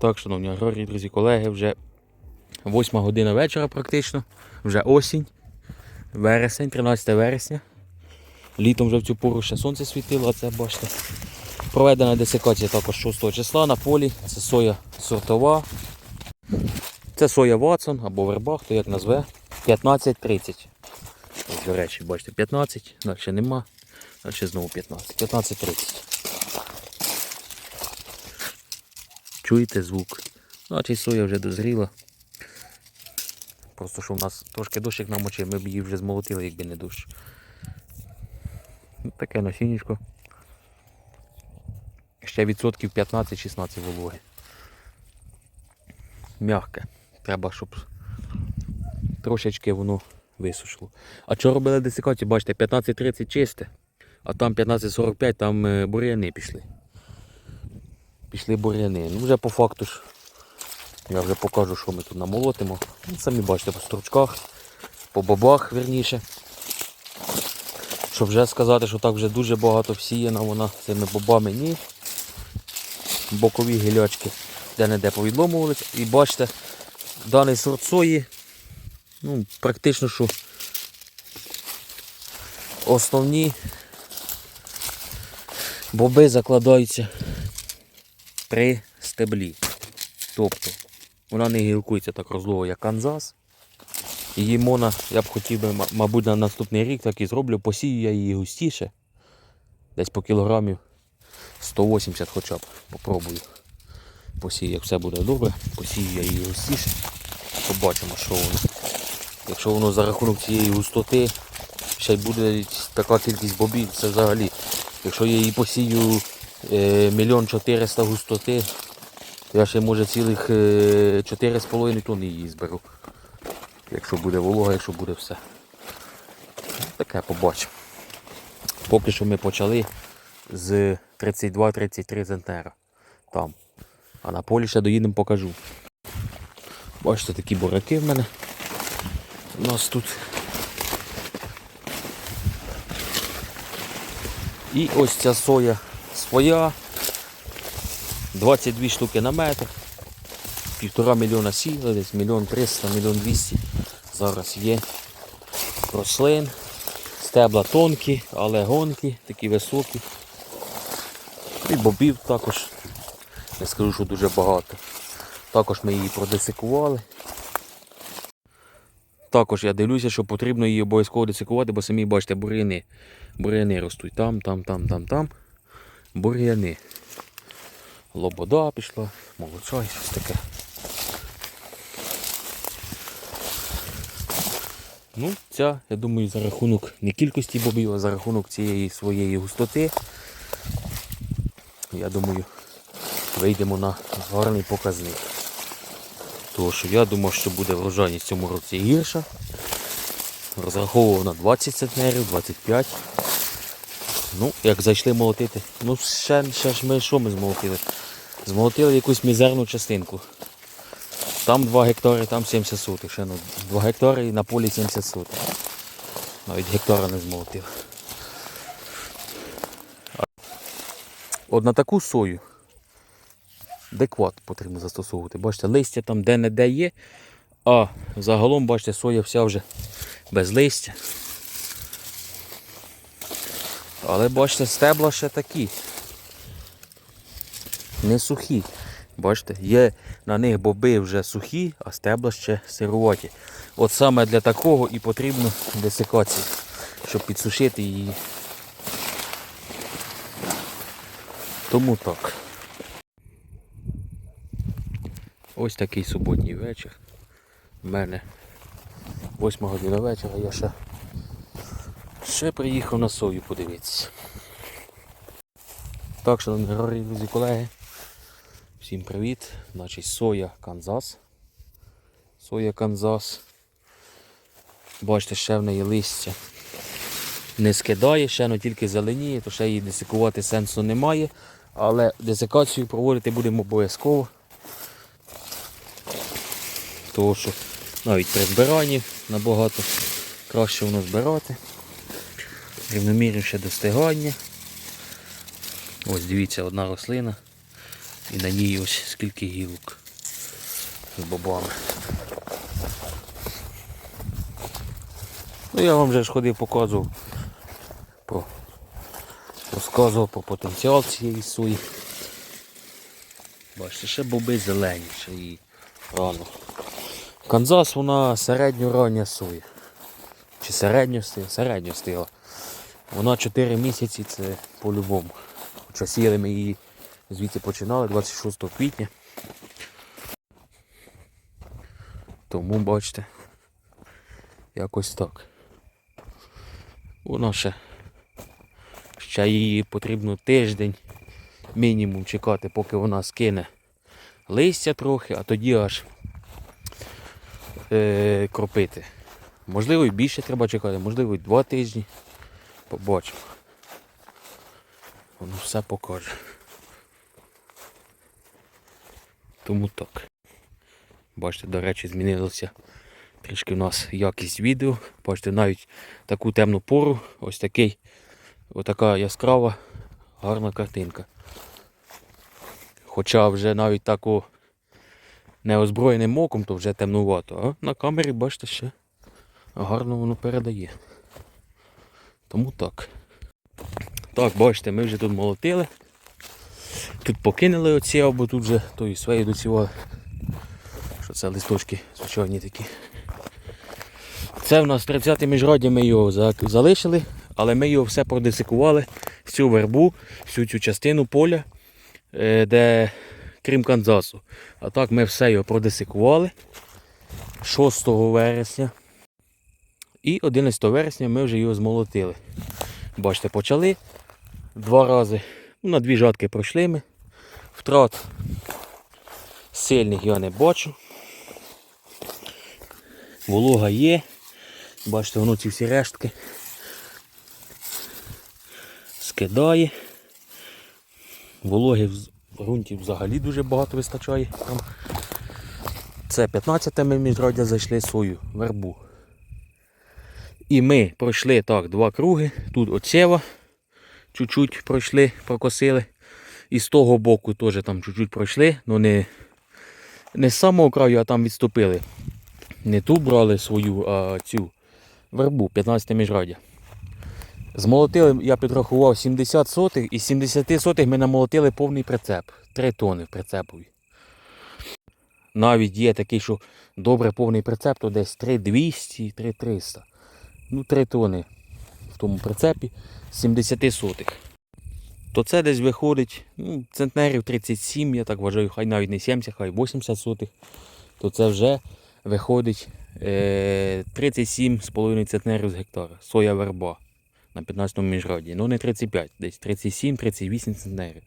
Так, шановні аграрії, друзі, колеги, вже 8 година вечора практично, вже осінь, вересень, 13 вересня. Літом вже в цю пору ще сонце світило, а це бачите. Проведена десикація також 6 числа на полі. Це соя сортова. Це соя Ватсон або верба, хто як назве. 15-30. До речі, бачите, 15, далі нема. Далі знову 15. 15-30. Чуєте звук? Значить соя вже дозріла. Просто що в нас трошки дощик намочив, ми б її вже змолотили, якби не дощ. Ну, Таке насіннячко. Ще відсотків 15-16 вологи. Мягке. Треба, щоб трошечки воно висушило. А що робили десикацію? Бачите, 15-30 чисте, а там 15-45 там е, бур'яни пішли. Пішли бур'яни. Ну вже по факту ж я вже покажу, що ми тут намолотимо. Ну, Самі бачите, по стручках, по бобах верніше. Щоб вже сказати, що так вже дуже багато всіяна вона цими бобами, ні. Бокові гілячки де-не-де повідломувалися. І бачите, даний сорт сої, ну, практично, що основні боби закладаються при стеблі. Тобто вона не гілкується так розлого, як Канзас. Її мона, я б хотів би, мабуть, на наступний рік так і зроблю, посію я її густіше. Десь по кілограмів 180 хоча б. Попробую. Посію, як все буде добре, посію я її густіше. Побачимо, що воно. Якщо воно за рахунок цієї густоти ще й буде така кількість бобів, це взагалі. Якщо я її посію мільйон чотириста густоти, я ще може цілих е, 4,5 тонни її зберу. Якщо буде волога, якщо буде все. Таке побачимо. Поки що ми почали з 32-33 центнера. Там. А на полі ще доїдемо покажу. Бачите, такі бураки в мене. У нас тут. І ось ця соя своя. 22 штуки на метр. Півтора мільйона сіли, десь мільйон триста, мільйон двісті зараз є рослин. Стебла тонкі, але гонкі, такі високі. І бобів також. Не скажу, що дуже багато. Також ми її продесикували. Також я дивлюся, що потрібно її обов'язково десикувати, бо самі бачите, бур'яни. Бур'яни ростуть там, там, там, там, там. Бур'яни. Лобода пішла, молочай, щось таке. Ну, ця, я думаю, за рахунок не кількості бобів, а за рахунок цієї своєї густоти. Я думаю, вийдемо на гарний показник. Тому що я думав, що буде врожайність цьому році гірша. Розраховував на 20 центнерів, 25. Ну, як зайшли молотити, ну ще, ще ж ми що ми змолотили? Змолотили якусь мізерну частинку. Там 2 гектари, там 70 сотих. Ще ну, 2 гектари і на полі 70 сотих. Навіть гектара не змолотив. От на таку сою декват потрібно застосовувати. Бачите, листя там де-не-де є, а загалом, бачите, соя вся вже без листя. Але бачите, стебла ще такі. Не сухі. Бачите, є на них боби вже сухі, а стебла ще сируваті. От саме для такого і потрібно десикація, щоб підсушити її. Тому так. Ось такий суботній вечір. У мене 8 година вечора, я ще, ще приїхав на сою подивитися. Так, шановні друзі, колеги. Всім привіт. Значить, соя Канзас. Соя Канзас. Бачите, ще в неї листя не скидає, ще ну тільки зеленіє, то ще її десикувати сенсу немає. Але десикацію проводити будемо обов'язково. Тому що навіть при збиранні набагато краще воно збирати. Рівномірніше достигання. Ось дивіться, одна рослина І на ній ось скільки гілок з бобами. Ну я вам вже ж ходив показував про розказував про потенціал цієї сої. Бачите, ще боби зелені, ще і рано. Канзас вона середньорання соя. Чи середньо стила? Середньо стила. Вона 4 місяці це по-любому. Хоча сіяли ми її звідси починали 26 квітня. Тому бачите, якось так. Вона ще, ще її потрібно тиждень мінімум чекати, поки вона скине листя трохи, а тоді аж е, кропити. Можливо, і більше треба чекати, можливо, і два тижні. Побачимо. Воно все покаже. Тому так. Бачите, до речі, змінилося трішки у нас якість відео. Бачите, навіть таку темну пору, ось такий, отака яскрава, гарна картинка. Хоча вже навіть таку неозброєним оком, то вже темнувато, а на камері, бачите, ще гарно воно передає. Тому так. Так, бачите, ми вже тут молотили. Тут покинули оці, або тут вже тої своєї доцівали. Що це листочки звичайні такі. Це в нас 30 міжроддя ми його залишили, але ми його все продесикували, всю вербу, всю цю частину поля, е, де крім Канзасу. А так ми все його продесикували 6 вересня. І 11 вересня ми вже його змолотили. Бачите, почали два рази. Ну, на дві жатки пройшли ми. Втрат сильних я не бачу. Волога є. Бачите, воно ці всі рештки скидає. Вологи в ґрунті взагалі дуже багато вистачає. Там. Це 15 ми міжроддя зайшли свою вербу. І ми пройшли так два круги. Тут оцева чуть-чуть пройшли, прокосили. І з того боку теж там чуть-чуть пройшли, але не, не з самого краю, а там відступили. Не ту брали свою, а цю вербу 15 міжрадя. Змолотили, я підрахував 70 сотих, і з 70 сотих ми намолотили повний прицеп. 3 тони в прицепові. Навіть є такий, що добре повний прицеп, то десь 3200, 3300. Ну, 3 тони в тому прицепі 70 сотих. То це десь виходить ну, центнерів 37, я так вважаю, хай навіть не 70, хай 80 сотих. То це вже виходить е, 37,5 центнерів з гектара. Соя верба на 15-му міжраді. Ну не 35, десь 37-38 центнерів.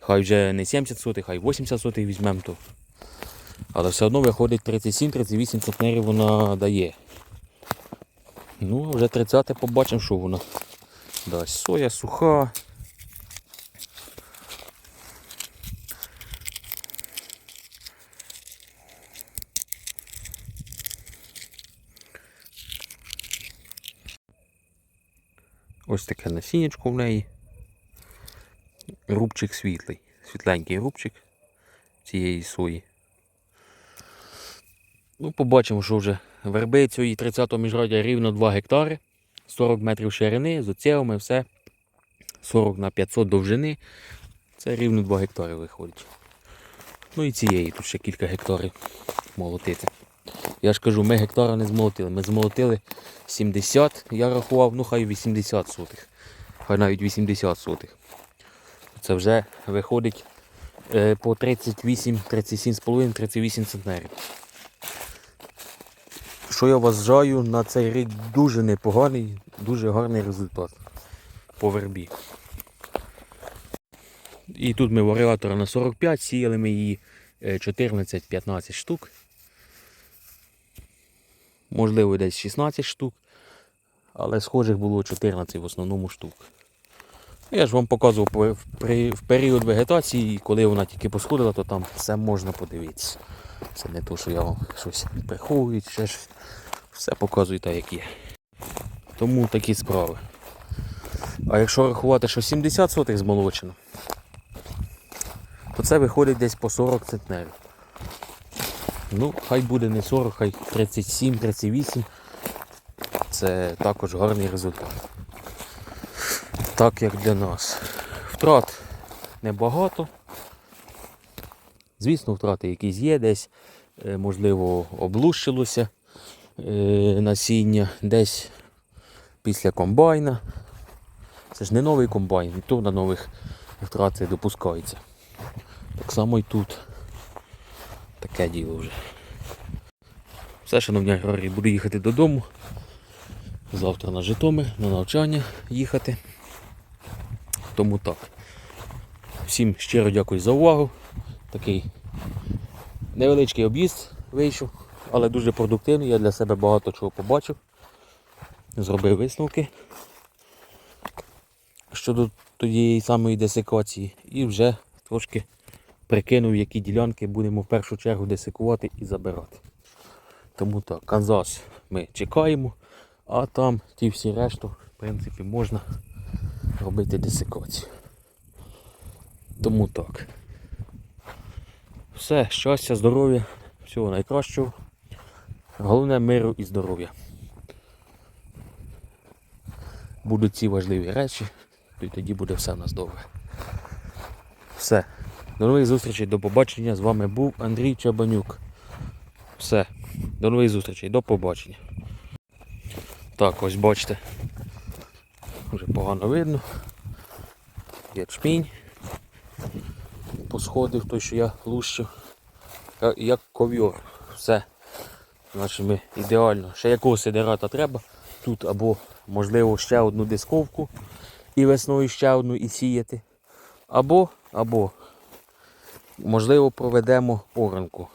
Хай вже не 70 сотих, хай 80 сотих візьмемо то. Але все одно виходить 37-38 центнерів вона дає. Ну, вже 30 побачимо, що вона дасть. Соя суха. Ось таке насіннячко в неї. Рубчик світлий. Світленький рубчик цієї сої. Ну, побачимо, що вже верби цієї 30-го міжродя рівно 2 гектари, 40 метрів ширини, з оцєвами все. 40 на 500 довжини. Це рівно 2 гектари виходить. Ну і цієї тут ще кілька гектарів молотити. Я ж кажу, ми гектара не змолотили. Ми змолотили 70, я рахував, ну хай 80 сотих. Хай навіть 80 сотих. Це вже виходить е, по 38, 37,5, 38 центнерів. Що я вважаю, на цей рік дуже непоганий, дуже гарний результат по вербі. І тут ми варіатора на 45, сіяли ми її е, 14-15 штук. Можливо, десь 16 штук, але схожих було 14 в основному штук. Я ж вам показував в період вегетації, коли вона тільки посходила, то там все можна подивитися. Це не то, що я вам щось приховую, ще щось. Все показую так, як є. Тому такі справи. А якщо рахувати, що 70 сотих змолочено, то це виходить десь по 40 центнерів. Ну, хай буде не 40, хай 37-38. Це також гарний результат. Так як для нас. Втрат небагато. Звісно, втрати якісь є, десь, е, можливо, облущилося е, насіння, десь після комбайна. Це ж не новий комбайн, і то на нових втрати допускається. Так само і тут. Таке діло вже. Все, шановні аграрії, буду їхати додому. Завтра на Житомир, на навчання їхати. Тому так. Всім щиро дякую за увагу. Такий невеличкий об'їзд вийшов, але дуже продуктивний. Я для себе багато чого побачив. Зробив висновки щодо тієї самої десикації і вже трошки прикинув, які ділянки будемо в першу чергу десикувати і забирати. Тому так, Канзас ми чекаємо, а там ті всі решту, в принципі, можна робити десикацію. Тому так. Все, щастя, здоров'я, всього найкращого. Головне миру і здоров'я. Будуть ці важливі речі, то й тоді буде все в нас добре. Все. До нових зустрічей, до побачення. З вами був Андрій Чабанюк. Все. До нових зустрічей, до побачення. Так, ось бачите. Вже погано видно. Ячмінь. Посходив той, що я лущив. Як ковьор. Все. Значить ми ідеально. Ще якогось сидерата треба. Тут або можливо ще одну дисковку і весною ще одну і сіяти. Або, або можливо проведемо оранку.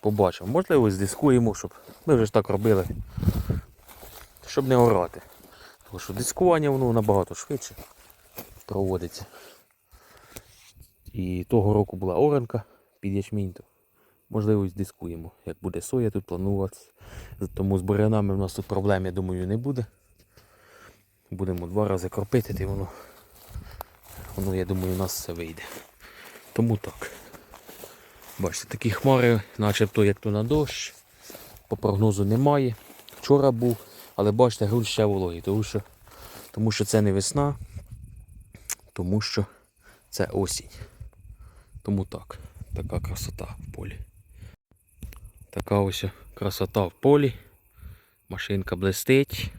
Побачимо. Можливо, здискуємо, щоб ми вже ж так робили. Щоб не орати. Тому що дискування воно набагато швидше проводиться. І того року була оранка під ячмінь. Можливо, здискуємо. Як буде соя, тут планувати. Тому з бурянами в нас тут проблем, я думаю, не буде. Будемо два рази кропити, і воно, воно, я думаю, у нас все вийде. Тому так. Бачите, такі хмари, начебто як то на дощ. По прогнозу немає. Вчора був, але бачите, грунт ще вологий, тому що, тому що це не весна, тому що це осінь. Тому так, така красота в полі. Така ось красота в полі. Машинка блистить.